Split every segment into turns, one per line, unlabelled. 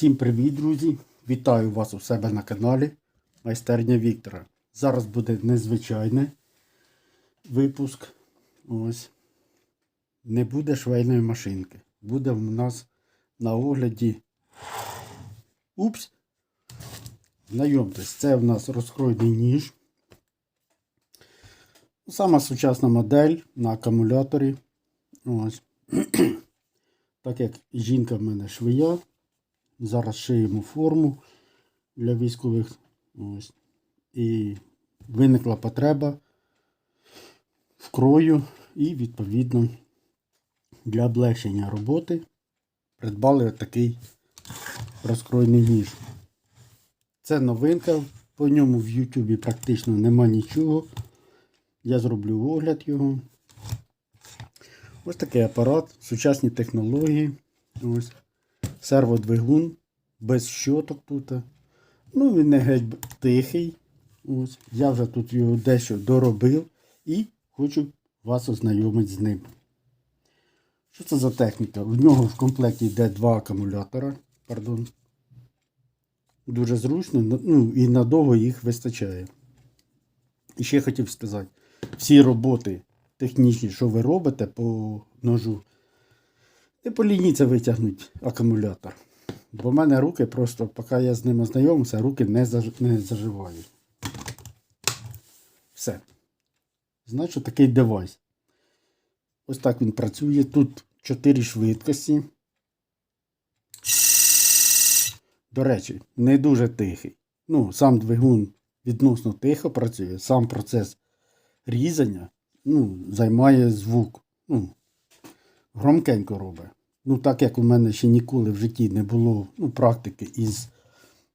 Всім привіт, друзі! Вітаю вас у себе на каналі Майстерня Віктора. Зараз буде незвичайний випуск. Ось. Не буде швейної машинки. Буде в нас на огляді. Упс! Знайомтесь, це в нас розкройний ніж. Сама сучасна модель на акумуляторі. Ось. Так як жінка в мене швея, зараз шиємо форму для військових. Ось. І виникла потреба в крою і, відповідно, для облегшення роботи придбали такий розкройний ніж. Це новинка, по ньому в Ютубі практично нема нічого. Я зроблю огляд його. Ось такий апарат, сучасні технології. Ось. Серводвигун, без щоток тут. Ну, він не геть тихий. Ось. Я вже тут його дещо доробив і хочу вас ознайомити з ним. Що це за техніка? В нього в комплекті йде два акумулятора. Пардон. Дуже зручно, ну і надовго їх вистачає. І ще хотів сказати, всі роботи технічні, що ви робите по ножу, не полініться витягнути акумулятор. Бо в мене руки просто, поки я з ним ознайомився, руки не, заж... не заживають. Все. Значить, такий девайс. Ось так він працює. Тут 4 швидкості. До речі, не дуже тихий. Ну, сам двигун відносно тихо працює, сам процес різання ну, займає звук. Ну, громкенько робить. Ну, так як у мене ще ніколи в житті не було ну, практики із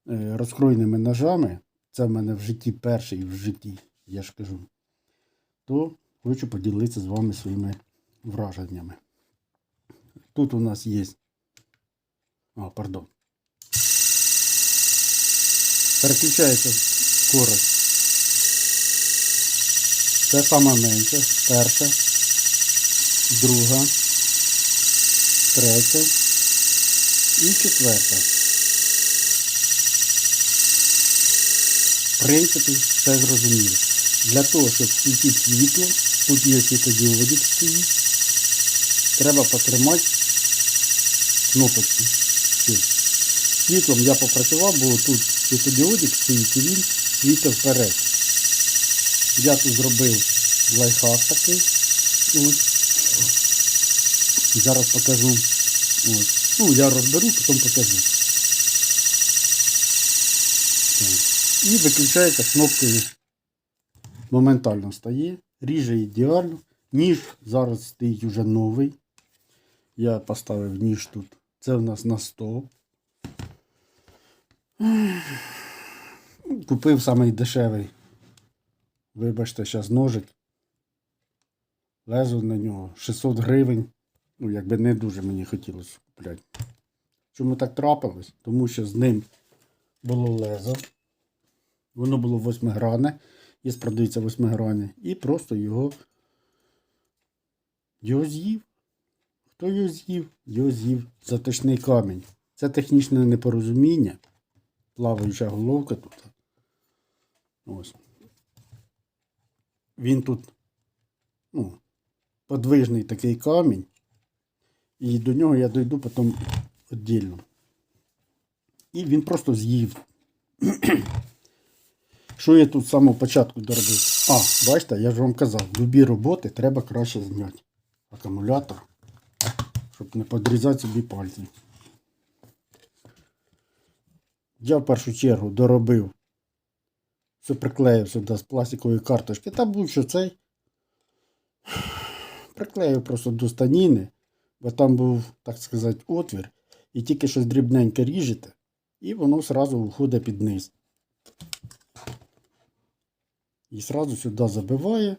е, розкройними ножами, це в мене в житті перший в житті, я ж кажу, то хочу поділитися з вами своїми враженнями. Тут у нас є. А, пардон. Переключається скорость. Це саме менше. Перша, друга, третя і четверта. В принципі, все зрозуміло. Для того, щоб включити світло, тут є світодіодик стоїть, треба потримати кнопочку. Світлом я попрацював, бо тут світодіодик стоїть і він світить вперед. Я тут зробив лайфхак такий. Ось. Зараз покажу. Ось. Ну, я розберу, потім покажу. Так. І виключається кнопкою. Моментально стає. Ріже ідеально. Ніж зараз стоїть уже новий. Я поставив ніж тут. Це у нас на 100. Купив самий дешевий. Вибачте, зараз ножик. Лезо на нього 600 гривень. Ну, якби не дуже мені хотілося купляти. Чому так трапилось? Тому що з ним було лезо. Воно було восьмигране. Є продається восьмигране. І просто його його з'їв. Хто його з'їв? Його з'їв заточний камінь. Це технічне непорозуміння. Плаваюча головка тут. Ось. Він тут ну, подвижний такий камінь. І до нього я дойду потім віддільно. І він просто з'їв. Що я тут з самого початку доробив? А, бачите, я ж вам казав, любі роботи треба краще зняти. Акумулятор, щоб не подрізати собі пальці. Я в першу чергу доробив все приклеїв сюди з пластикової карточки. Та будь-що цей. Приклеїв просто до станіни, бо там був, так сказати, отвір. І тільки щось дрібненьке ріжете, і воно одразу входить під низ. І одразу сюди забиває.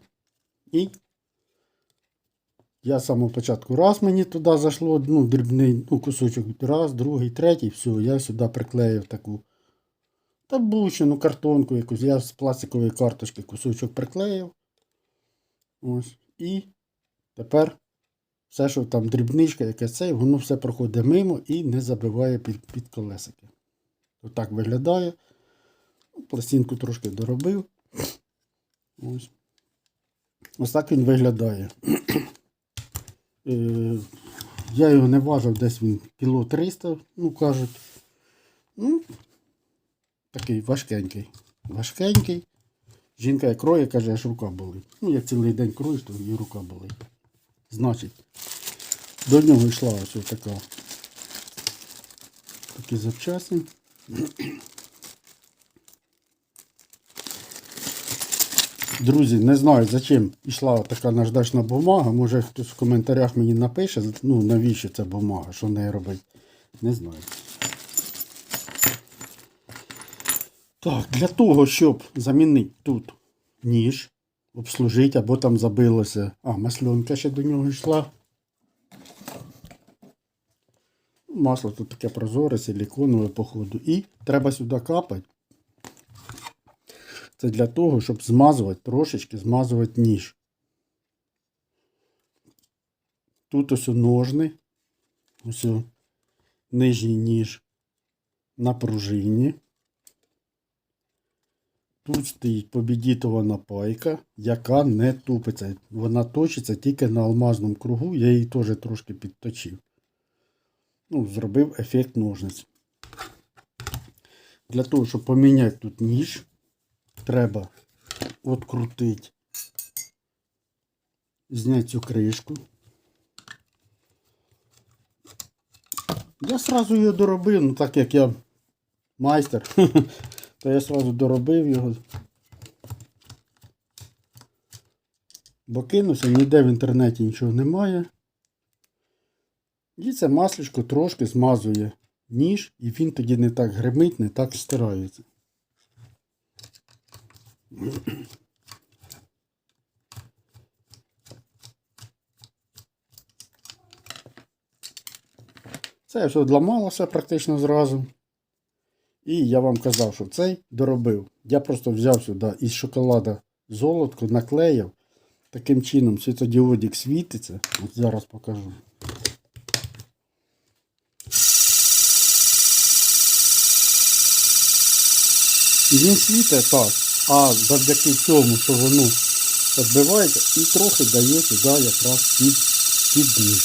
І я з самого початку раз мені туди зайшло, ну, дрібний ну, кусочок, раз, другий, третій, все, я сюди приклеїв таку. Та картонку якусь. Я з пластикової карточки кусочок приклеїв. Ось. І тепер Все, що там дрібничка, яке це, воно все проходить мимо і не забиває під, під колесики. Отак виглядає. Ну, Пластинку трошки доробив. Ось. Ось так він виглядає. Е, Я його не важив, десь він кіло 300, ну кажуть. Ну, такий важкенький. Важкенький. Жінка як кроє, каже, аж рука болить. Ну, як цілий день кроєш, то і рука болить. Значить, до нього йшла ось така. Такі запчасні. Друзі, не знаю, за чим йшла така наждачна бумага. Може хтось в коментарях мені напише, ну навіщо ця бумага, що нею робить. Не знаю. Так, для того, щоб замінити тут ніж, обслужити, або там забилося. А, масльонка ще до нього йшла. Масло тут таке прозоре, силіконове, походу. І треба сюди капати. Це для того, щоб змазувати, трошечки змазувати ніж. Тут ось ножни. Ось нижній ніж на пружині. Тут стоїть побідітована пайка, яка не тупиться. Вона точиться тільки на алмазному кругу. Я її теж трошки підточив. Ну, зробив ефект ножниць. Для того, щоб поміняти тут ніж, треба відкрутити, зняти цю кришку. Я сразу її доробив, ну так як я майстер, то я сразу доробив його. Бо кинувся, ніде в інтернеті нічого немає. І це масличко трошки змазує ніж, і він тоді не так гримить, не так стирається. Це все odламалося практично зразу. І я вам казав, що цей доробив. Я просто взяв сюди із шоколада золотку, наклеїв. Таким чином світодіодик світиться. От зараз покажу. І він світить так, а завдяки цьому, що воно відбивається, і трохи дає сюди якраз під, під ніж.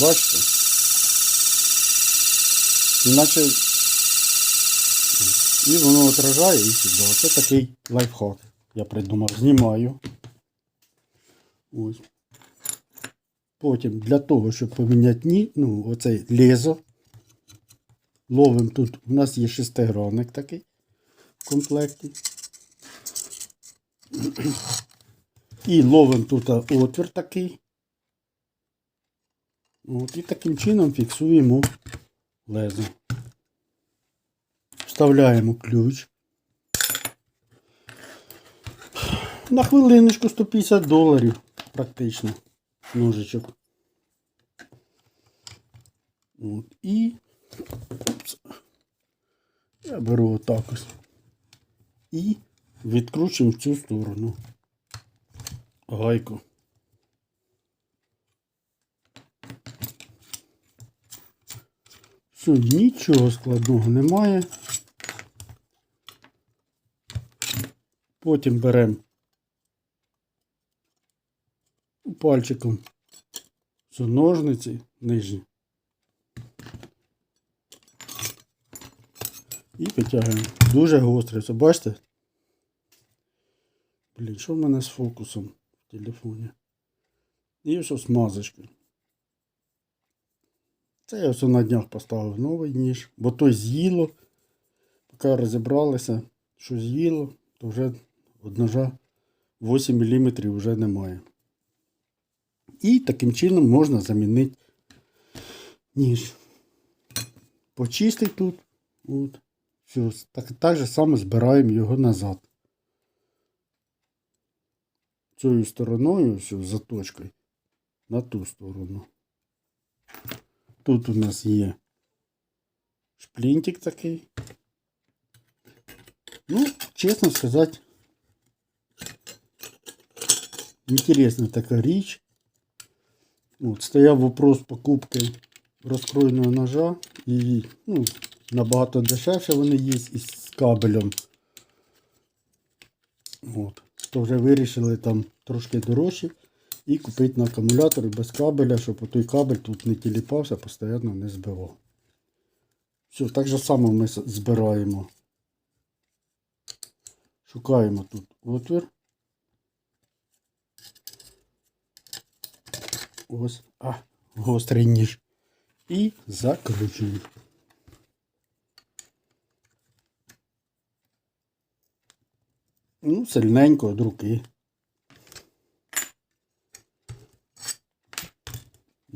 Бачите? Іначе і воно отражає і сюди. Це такий лайфхак. Я придумав. Знімаю. Ось. Потім для того, щоб поміняти ні, ну, оцей лезо. Ловим тут. У нас є шестигранник такий в комплекті. І ловим тут отвір такий. От, і таким чином фіксуємо лезо. Вставляємо ключ. На хвилиночку 150 доларів практично ножичок. От, і я беру отак ось. І відкручуємо в цю сторону. Гайку. Все, нічого складного немає. Потім беремо пальчиком цю ножниці нижні. І витягуємо. Дуже гостре. Це бачите? Блін, що в мене з фокусом в телефоні? І все смазочка. Це я все на днях поставив новий ніж, бо той з'їло. Поки розібралися, що з'їло, то вже від ножа 8 мм вже немає. І таким чином можна замінити ніж. Почистити тут. От. Все, так, так же само збираємо його назад. Цією стороною, все, заточкою, на ту сторону. Тут у нас є шплінтик такий. Ну, чесно сказати, інтересна така річ. От, стояв вопрос покупки розкроєного ножа. І ну, набагато дешевше вони є із кабелем. От. То вже вирішили там трошки дорожче І купити на акумулятор без кабеля, щоб той кабель тут не тіліпався, постійно не збивав. Все, так же само ми збираємо. Шукаємо тут отвір. Ось, а, гострий ніж. І закручуємо. Ну, сильненько від руки.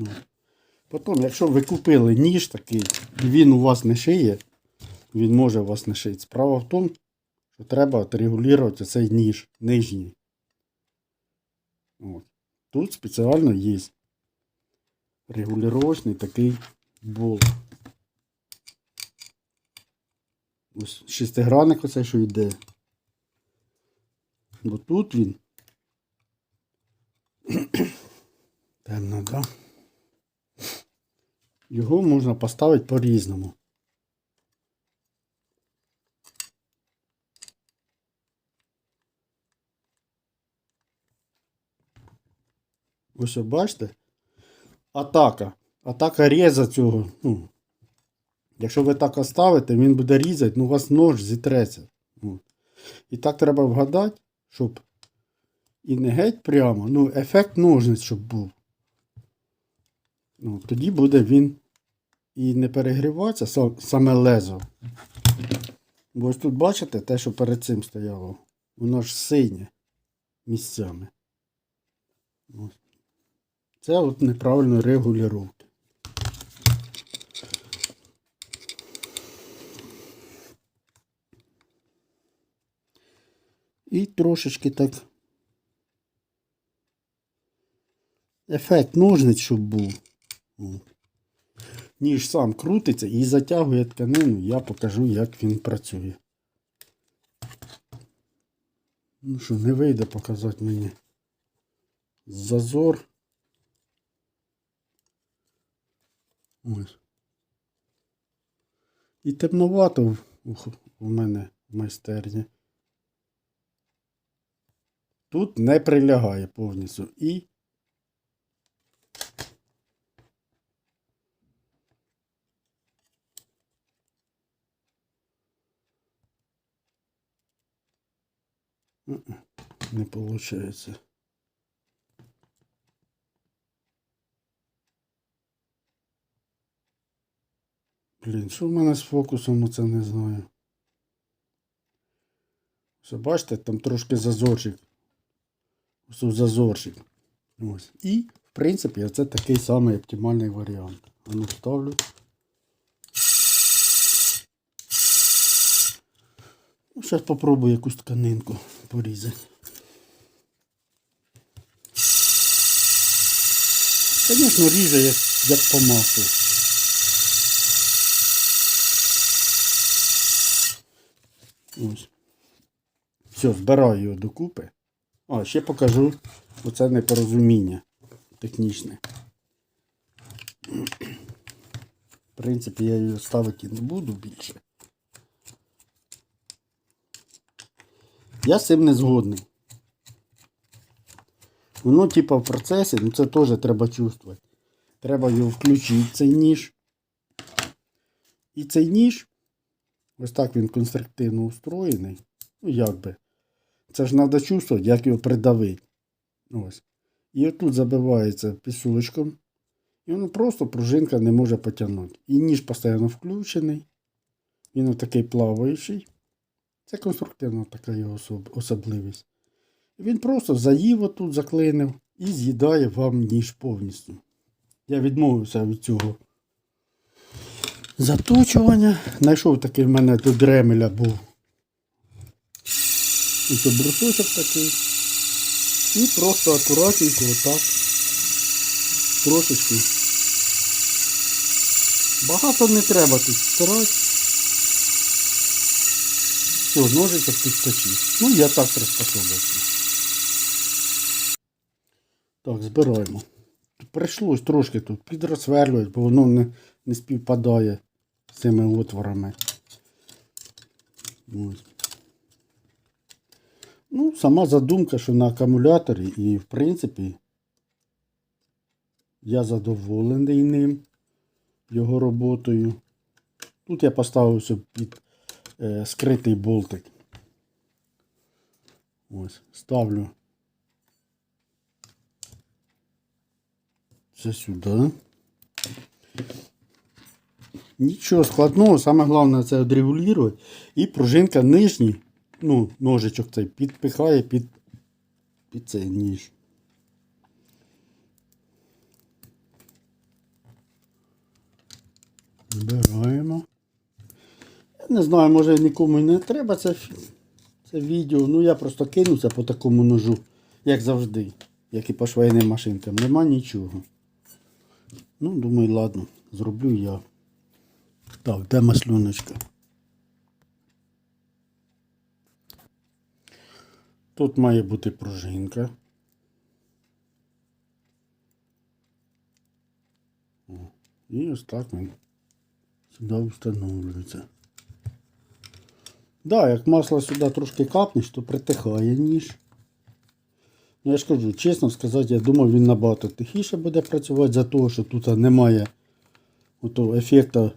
Ну. Потім, якщо ви купили ніж такий, і він у вас не шиє, він може у вас не шити. Справа в тому, що треба отрегулювати цей ніж нижній. От. Тут спеціально є регулювачний такий болт. Ось шестигранник оцей, що йде. Бо тут він. Темно, да? Його можна поставити по-різному. Ось ви бачите? Атака. Атака різа цього. Ну, якщо ви так оставите, він буде різати, ну у вас нож зітреться. От. І так треба вгадати, щоб і не геть прямо, ну, ефект ножниць, щоб був. Ну, тоді буде він і не перегріватися, саме лезо. Бо ось тут бачите те, що перед цим стояло. Воно ж синє місцями. Ось. Це от неправильно регулювання. І трошечки так. Ефект ножниць, щоб був. Ніж сам крутиться і затягує тканину, я покажу, як він працює. Ну що, не вийде показати мені зазор. Ось. І темновато в, мене в майстерні. Тут не прилягає повністю. І М-м, не получается. Блін, що в мене з фокусом, оце не знаю. Все, бачите, там трошки зазорчик. Ось зазорчик. Ось. І, в принципі, це такий самий оптимальний варіант. А ну ставлю. Ну, зараз попробую якусь тканинку порізати. Звісно, ріже як, по маслу. Ось. Все, збираю його докупи. А, ще покажу оце непорозуміння технічне. В принципі, я її ставити не буду більше. Я з цим не згодний. Воно, типа, в процесі, ну це теж треба чувствувати. Треба його включити, цей ніж. І цей ніж, ось так він конструктивно устроєний. Ну, як би. Це ж треба чувствувати, як його придавити. Ось. І отут забивається пісулечком. І воно просто пружинка не може потягнути. І ніж постійно включений. Він такий плаваючий. Це конструктивна така його особливість. Він просто заїв отут, заклинив і з'їдає вам ніж повністю. Я відмовився від цього заточування. Знайшов такий в мене до дремеля був. І це брусочок такий. І просто акуратненько отак. Трошечки. Багато не треба тут стирати. Все, ножичок підточив. Ну, я так приспособився. Так, збираємо. Прийшлось трошки тут підрозсверлювати, бо воно не, не співпадає з цими отворами. Ось. Ну, сама задумка, що на акумуляторі, і в принципі, я задоволений ним, його роботою. Тут я поставив собі під е, скритий болтик. Ось, ставлю це сюди. Нічого складного, саме головне це відрегулювати. І пружинка нижній, ну, ножичок цей підпихає під, під цей ніж. Збираємо. Я не знаю, може нікому і не треба це, це відео. Ну я просто кинуся по такому ножу, як завжди, як і по швейним машинкам. Нема нічого. Ну, думаю, ладно, зроблю я. Так, де маслюночка? Тут має бути пружинка. О, І ось так він сюди встановлюється. Да, як масло сюди трошки капнеш, то притихає ніж. Ну, я ж кажу, чесно сказати, я думав, він набагато тихіше буде працювати за того, що тут немає ото ефекту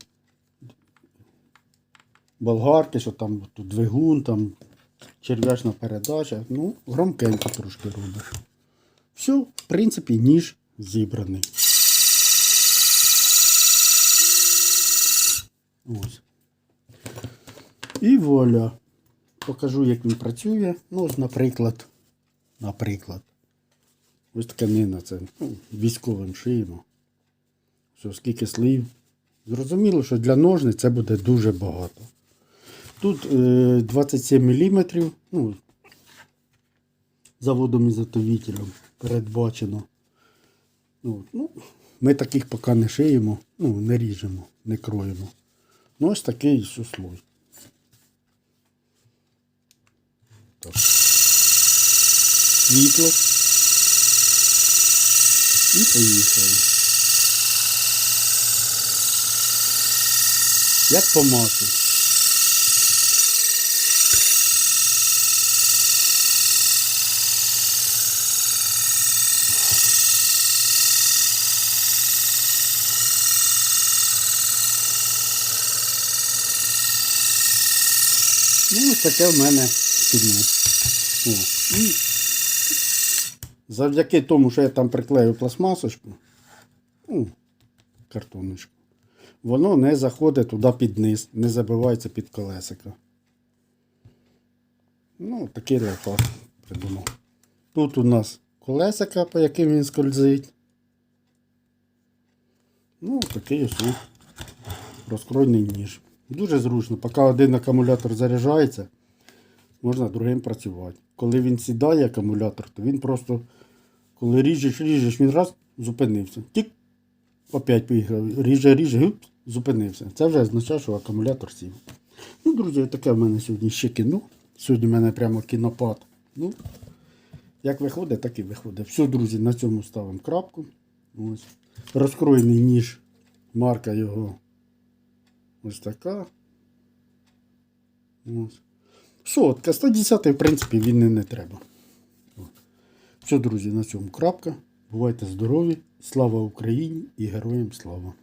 болгарки, що там тут двигун, там черв'ячна передача. Ну, громкенько трошки робиш. Все, в принципі, ніж зібраний. Ось. І вуаля. Покажу, як він працює. Ну, ось, наприклад, наприклад. Ось тканина, це ну, військовим шиємо. Все, скільки слів. Зрозуміло, що для ножниць це буде дуже багато. Тут е, 27 мм, ну, заводом ізготовителем передбачено. Ну, ну, ми таких поки не шиємо, ну, не ріжемо, не кроємо. Ну, ось такий суслой. Так. Світло. І поїхали. Як по. Ну, таке в мене кіно. О. І завдяки тому, що я там приклею пластмасочку, ну, картоночку, воно не заходить туди під низ, не забивається під колесико. Ну, такий лайфхак придумав. Тут у нас колесика, по яким він скользить. Ну, такий ось розкройний ніж. Дуже зручно. Поки один акумулятор заряджається, можна другим працювати. Коли він сідає акумулятор, то він просто, коли ріжеш, ріжеш, він раз зупинився. Тік, опять поїхав. Ріже, ріже, гуп, зупинився. Це вже означає, що акумулятор сів. Ну, друзі, таке в мене сьогодні ще кіно. Сьогодні в мене прямо кінопад. Ну, як виходить, так і виходить. Все, друзі, на цьому ставимо крапку. Ось. Розкроєний ніж, марка його ось така. Ось. Сотка, 110 в принципі, він і не треба. Все, друзі, на цьому крапка. Бувайте здорові! Слава Україні і героям слава!